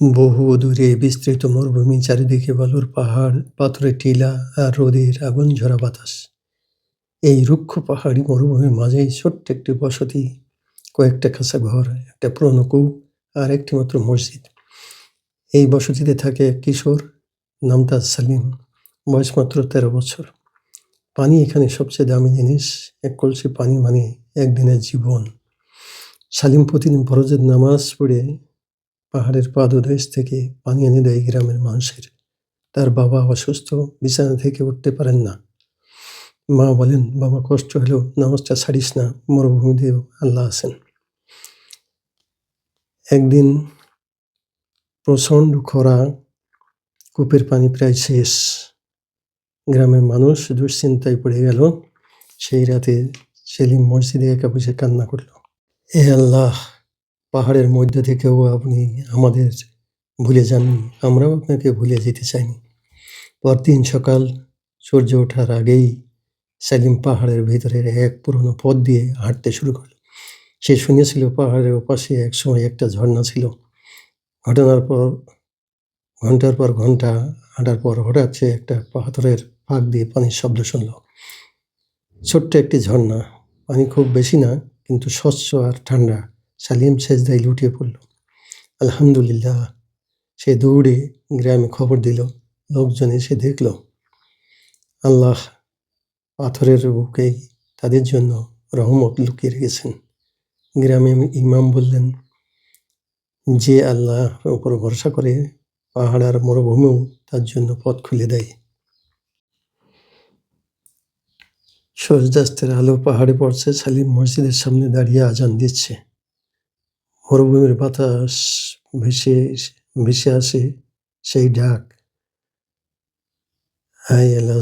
বহু দূরে বিস্তৃত মরুভূমি, চারিদিকে বালুর পাহাড় পাথরের টিলা আর রোদের আগুন ঝরা বাতাস। এই রুক্ষ পাহাড়ি মরুভূমির মাঝেই ছোট্ট একটি বসতি, কয়েকটা খাসা ঘর, একটা পুরনো কূপ আর একটি মাত্র মসজিদ। এই বসতিতে থাকে এক কিশোর নাম তার সালিম, বয়স মাত্র তেরো বছর। পানি এখানে সবচেয়ে দামি জিনিস, এক কলসি পানি মানে একদিনের জীবন। সালিম প্রতিদিন ফরজের নামাজ পড়ে পাহাড়ের পাদদেশ থেকে পানি এনে দেয় গ্রামের মানুষের। তার বাবা অসুস্থ, বিছানা থেকে উঠতে পারেন না। মা বলেন, বাবা, কষ্ট হলেও নামাজটা ছাড়িস না মরুভূমিতেও আল্লাহ আছেন। একদিন প্রচণ্ড খরা, কূপের পানি প্রায় শেষ। গ্রামের মানুষ দুশ্চিন্তায় পড়ে গেল। সেই রাতে সেলিম মসজিদে একা বসে কান্না করল। এ আল্লাহ পাহাড়ের মধ্যে থেকেও আপনি আমাদের ভুলে যাননি আমরাও আপনাকে ভুলে যেতে চাইনি। পরদিন সকাল সূর্য ওঠার আগেই সেলিম পাহাড়ের ভিতরের এক পুরনো পথ দিয়ে হাঁটতে শুরু করল। সে শুনেছিল পাহাড়ের ওপাশে একসময় একটা ঝর্ণা ছিল। ঘটনার পর, ঘণ্টার পর ঘণ্টা হাঁটার পর হঠাৎ সে একটা পাথরের ফাঁক দিয়ে পানির শব্দ শুনল। ছোট্ট একটি ঝর্ণা। পানি খুব বেশি না, কিন্তু স্বচ্ছ আর ঠান্ডা। সালিম সেজদায় লুটিয়ে পড়ল। আলহামদুলিল্লাহ, সে দৌড়ে গ্রামে খবর দিল, লোকজন এসে দেখল, আল্লাহ পাথরের বুকে তাদের জন্য রহমত লুকিয়ে রেখেছেন। গ্রামে ইমাম বললেন, যে আল্লাহ উপর ভরসা করে পাহাড় আর মরুভূমিও তার জন্য পথ খুলে দেয়। সূর্যাস্তের আলো পাহাড়ে পড়ছে, সালিম মসজিদের সামনে দাঁড়িয়ে আজান দিচ্ছে। মরুভূমির বাতাস ভেসে ভেসে আসে সেই ডাক। হাই আল্লাহ